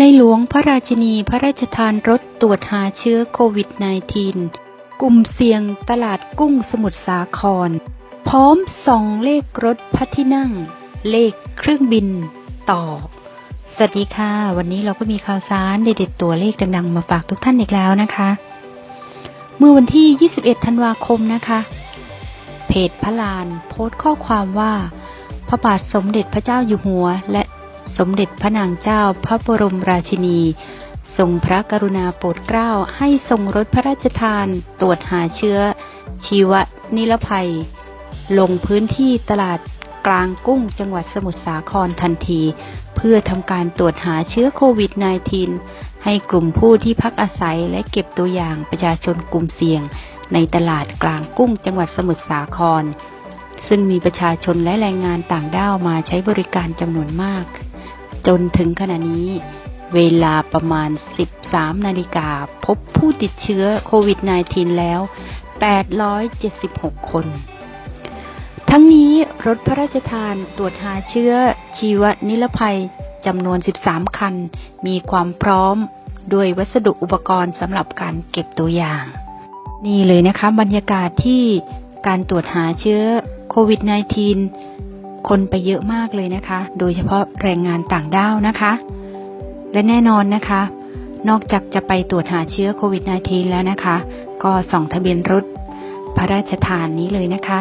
ในหลวงพระราชินีพระราชทานรถตรวจหาเชื้อโควิด -19 กลุ่มเสี่ยงตลาดกุ้งสมุทรสาคร พร้อมส่องเลขรถพระที่นั่ง เลขเครื่องบินต่อ สวัสดีค่ะ วันนี้เราก็มีข่าวสารเด็ดๆตัวเลขดังๆมาฝากทุกท่านอีกแล้วนะคะ เมื่อวันที่ 21 ธันวาคมนะคะ เพจพระลานโพสต์ข้อความว่าพระบาทสมเด็จพระเจ้าอยู่หัว และ สมเด็จพระนางเจ้าพระบรมราชินี ทรงพระกรุณาโปรดเกล้าให้ทรงรถพระราชทาน ตรวจหาเชื้อ ชีวนิรภัย ลงพื้นที่ตลาดกลางกุ้งจังหวัดสมุทรสาครทันที เพื่อทำการตรวจหาเชื้อโควิด -19 ให้กลุ่มผู้ที่พักอาศัยและเก็บตัวอย่างประชาชนกลุ่มเสี่ยง ในตลาดกลางกุ้งจังหวัดสมุทรสาคร ซึ่งมีประชาชนและแรงงานต่างด้าวมาใช้บริการจำนวนมาก จนถึงขณะนี้ เวลาประมาณ 13 นาฬิกาพบผู้ติดเชื้อโควิด -19 แล้ว 876 คน ทั้งนี้รถพระราชทานตรวจหาเชื้อชีวนิรภัยจำนวน 13 คัน มีความพร้อมด้วยวัสดุอุปกรณ์สำหรับการเก็บตัวอย่าง นี่เลยนะคะบรรยากาศที่การตรวจหาเชื้อโควิด -19 คนไปเยอะมากเลยนะคะ โดยเฉพาะแรงงานต่างด้าวนะคะ และแน่นอนนะคะ นอกจากจะไปตรวจหาเชื้อโควิด -19 แล้วนะคะ ก็ส่องทะเบียนรถพระราชทานนี้เลยนะคะ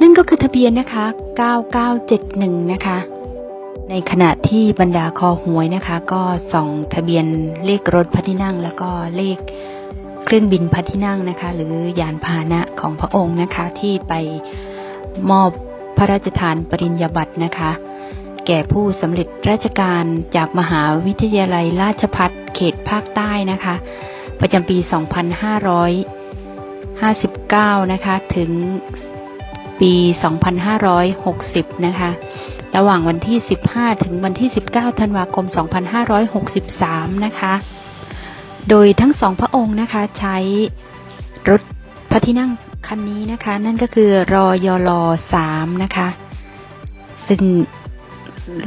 นั่นก็คือทะเบียนนะคะ 9971 นะคะ ในขณะที่บรรดาคอหวยนะคะ ก็ส่องทะเบียนเลขรถพระที่นั่ง แล้วก็เลขเครื่องบินพระที่นั่งนะคะ หรือยานพาหนะของพระองค์นะคะที่ไปมอบ พระราชทานปริญญาบัตรนะคะ แก่ผู้สำเร็จราชการจากมหาวิทยาลัยราชภัฏเขตภาคใต้นะคะ ประจำปี 2559 นะคะ ถึงปี 2560 นะคะ ระหว่างวันที่ 15 ถึงวันที่ 19 ธันวาคม 2563 นะคะ โดยทั้งสองพระองค์นะคะใช้รถพระที่นั่ง คันนี้นะคะ นั่นก็คือรอยล3นะคะ ซึ่ง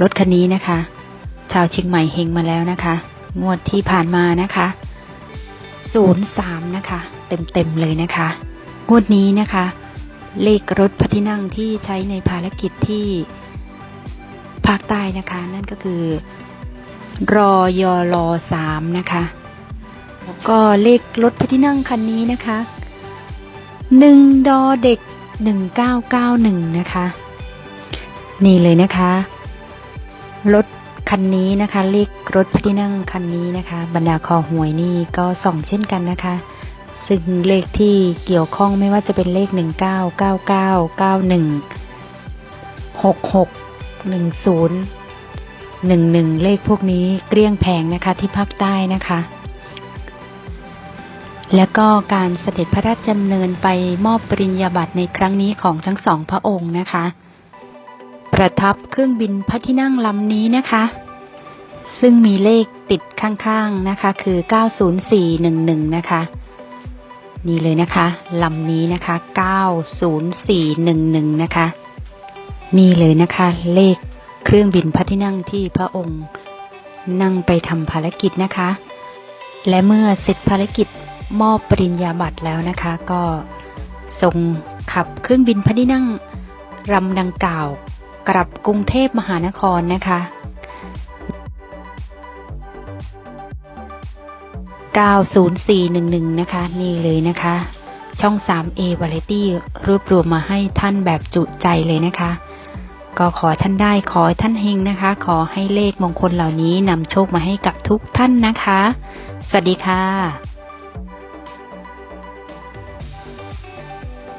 รถคันนี้นะคะ ชาวเชียงใหม่เฮงมาแล้วนะคะ งวดที่ผ่านมานะคะ03นย์สามนะคะ เต็มๆเลยนะคะ งวดนี้นะคะ เลขรถพระที่นั่งที่ใช้ในภารกิจที่ภาคใต้นะคะ นั่นก็คือรอยล3นะคะ แล้วก็เลขรถพระที่นั่งคันนี้นะคะ หนึ่งดอเด็กหนึ่งเก้าเก้าหนึ่งนะคะ นี่เลยนะคะ รถคันนี้นะคะเลขรถพี่นั่งคันนี้นะคะ บรรดาคอหวยนี่ก็ส่องเช่นกันนะคะ ซึ่งเลขที่เกี่ยวข้องไม่ว่าจะเป็นเลขหนึ่งเก้าเก้าเก้าเก้าหนึ่งหกหกหนึ่งศูนย์หนึ่งหนึ่งเลขพวกนี้เกลี้ยงแพงนะคะที่ภาคใต้นะคะ และก็การเสด็จพระราชดำเนินไปมอบปริญญาบัตรในครั้งนี้ของทั้งสองพระองค์นะคะ ประทับเครื่องบินพระที่นั่งลำนี้นะคะ ซึ่งมีเลขติดข้างๆนะคะ คือ 90411 นะคะ นี่เลยนะคะลำนี้นะคะ 90411 นะคะ นี่เลยนะคะ เลขเครื่องบินพระที่นั่งที่พระองค์นั่งไปทำภารกิจนะคะ และเมื่อเสร็จภารกิจ มอบปริญญาบัตรแล้วนะคะ ก็ทรงขับเครื่องบินพระที่นั่งลำดังกล่าวกลับกรุงเทพมหานครนะคะ90411 นะคะ นี่เลยนะคะ ช่อง 3A Variety รวบรวมมาให้ท่านแบบจุใจเลยนะคะ ก็ขอท่านได้ขอท่านเฮงนะคะ ขอให้เลขมงคลเหล่านี้นำโชคมาให้กับทุกท่านนะคะ สวัสดีค่ะ Música